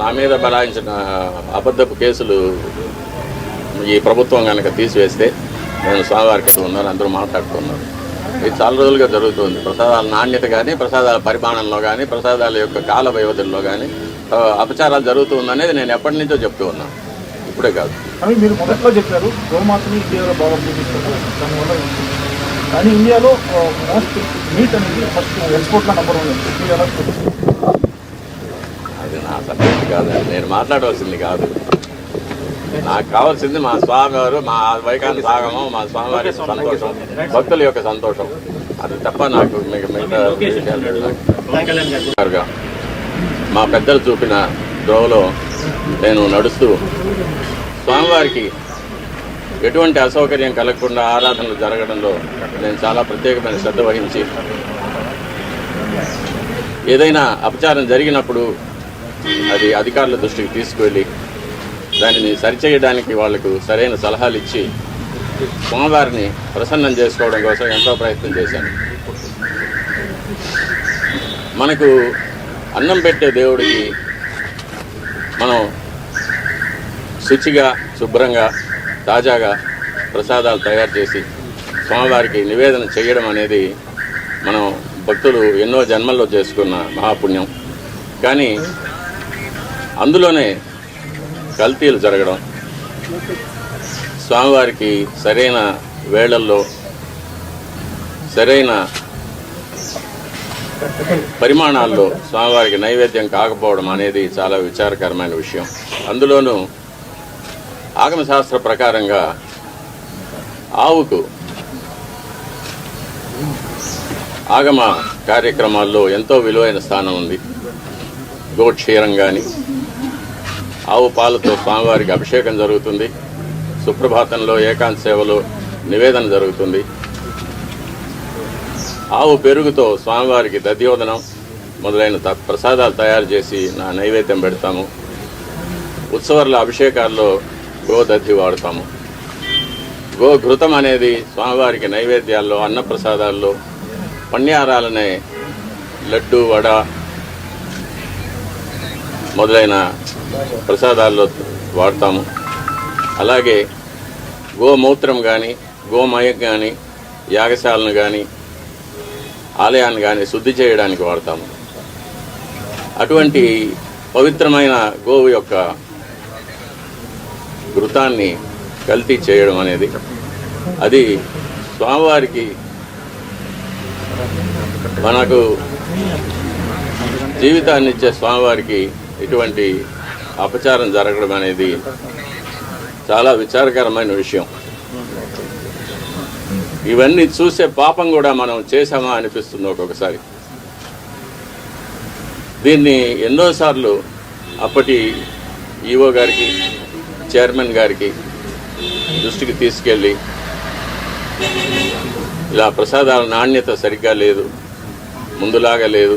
నా మీద బలాయించిన అబద్ధపు కేసులు ఈ ప్రభుత్వం కనుక తీసివేస్తే నేను స్వామివారికి ఉన్నాను అందరూ మాట్లాడుతున్నారు ఇది చాలా రోజులుగా జరుగుతుంది. ప్రసాదాల నాణ్యత కానీ ప్రసాదాల పరిమాణంలో కానీ ప్రసాదాల యొక్క కాల వ్యవధుల్లో కానీ అపచారాలు జరుగుతూ ఉందనేది నేను ఎప్పటి నుంచో చెప్తూ ఉన్నాను ఇప్పుడే కాదు. కానీ మీరు మొదట్లో చెప్పారు గోమాతని ఇండియాలో బాగా పూజిస్తారు దానివల్ల కానీ ఇండియాలో మోస్ట్ మీట్ అనేది ఫస్ట్ ఎక్స్పోర్ట్లో నెంబర్ వన్ ఇండియాలో సబ్జెక్ట్ కాదు. నేను మాట్లాడవలసింది కాదు. నాకు కావాల్సింది మా స్వామి వారు మా వైకాంత సాగము మా స్వామివారి సంతోషం భక్తుల యొక్క సంతోషం. అది తప్ప నాకు మీకు మిగతా మా పెద్దలు చూపిన ద్రోవలో నేను నడుస్తూ స్వామివారికి ఎటువంటి అసౌకర్యం కలగకుండా ఆరాధనలు జరగడంలో నేను చాలా ప్రత్యేకమైన శ్రద్ధ వహించి ఏదైనా అపచారం జరిగినప్పుడు అది అధికారుల దృష్టికి తీసుకువెళ్ళి దానిని సరిచేయడానికి వాళ్ళకు సరైన సలహాలు ఇచ్చి స్వామివారిని ప్రసన్నం చేసుకోవడం కోసం ఎంతో ప్రయత్నం చేశాను. మనకు అన్నం పెట్టే దేవుడికి మనం శుచిగా శుభ్రంగా తాజాగా ప్రసాదాలు తయారు చేసి స్వామివారికి నివేదన చేయడం అనేది మనం భక్తులు ఎన్నో జన్మల్లో చేసుకున్న మహాపుణ్యం. కానీ అందులోనే కల్తీలు జరగడం. స్వామివారికి సరైన వేళల్లో సరైన పరిమాణాల్లో స్వామివారికి నైవేద్యం కాకపోవడం అనేది చాలా విచారకరమైన విషయం. అందులోనూ ఆగమశాస్త్ర ప్రకారంగా ఆవుకు ఆగమ కార్యక్రమాల్లో ఎంతో విలువైన స్థానం ఉంది. గోక్షీరం కానీ ఆవు పాలతో స్వామివారికి అభిషేకం జరుగుతుంది. సుప్రభాతంలో ఏకాంత సేవలో నివేదన జరుగుతుంది. ఆవు పెరుగుతో స్వామివారికి దధ్యోదనం మొదలైన త- ప్రసాదాలు తయారు చేసి నా నైవేద్యం పెడతాము. ఉత్సవాల అభిషేకాల్లో గోదద్ధి వాడతాము. గోఘృతం అనేది స్వామివారికి నైవేద్యాల్లో అన్నప్రసాదాల్లో పణ్యారాలనే లడ్డు వడ మొదలైన ప్రసాదాల్లో వాడతాము. అలాగే గోమూత్రం కానీ గోమయం కానీ యాగశాలను కానీ ఆలయాన్ని కానీ శుద్ధి చేయడానికి వాడతాము. అటువంటి పవిత్రమైన గోవు యొక్క ఘృతాన్ని కల్తీ చేయడం అనేది అది స్వామివారికి మనకు జీవితాన్ని ఇచ్చే స్వామివారికి ఇటువంటి అపచారం జరగడం అనేది చాలా విచారకరమైన విషయం. ఇవన్నీ చూసే పాపం కూడా మనం చేశామా అనిపిస్తుంది ఒక్కొక్కసారి. దీన్ని ఎన్నోసార్లు అప్పటి ఈఓ గారికి చైర్మన్ గారికి దృష్టికి తీసుకెళ్ళి ఇలా ప్రసాదాల నాణ్యత సరిగ్గా లేదు ముందులాగా లేదు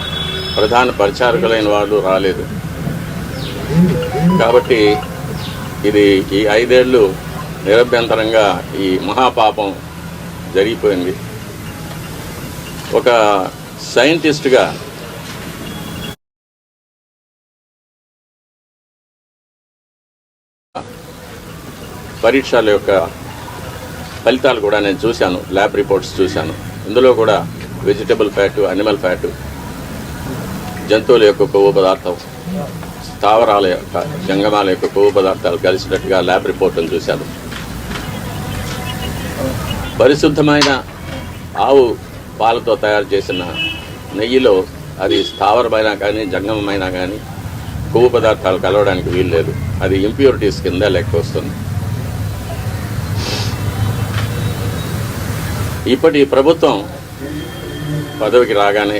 ప్రధాన పరిచారకులైన వాళ్ళు రాలేదు. కాబట్టి ఇది ఈ ఐదేళ్ళు నిరభ్యంతరంగా ఈ మహాపాపం జరిగిపోయింది. ఒక సైంటిస్ట్గా పరీక్షల యొక్క ఫలితాలు కూడా నేను చూశాను ల్యాబ్ రిపోర్ట్స్ చూశాను. ఇందులో కూడా వెజిటబుల్ ఫ్యాటు అనిమల్ ఫ్యాటు జంతువుల యొక్క కొవ్వు పదార్థం స్థావరాల యొక్క జంగమాల యొక్క కొవ్వు పదార్థాలు కలిసినట్టుగా ల్యాబ్ రిపోర్ట్ను చూశాను. పరిశుద్ధమైన ఆవు పాలతో తయారు చేసిన నెయ్యిలో అది స్థావరమైనా కానీ జంగమైనా కానీ కొవ్వు పదార్థాలు కలవడానికి వీల్లేదు. అది ఇంప్యూరిటీస్ కింద లెక్క వస్తుంది. ఇప్పటి ప్రభుత్వం పదవికి రాగానే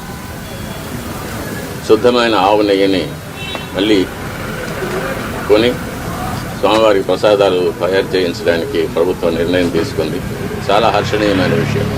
శుద్ధమైన ఆవు నెయ్యిని మళ్ళీ కొని స్వామివారి ప్రసాదాలు తయారు చేయించడానికి ప్రభుత్వం నిర్ణయం తీసుకుంది. చాలా హర్షణీయమైన విషయం.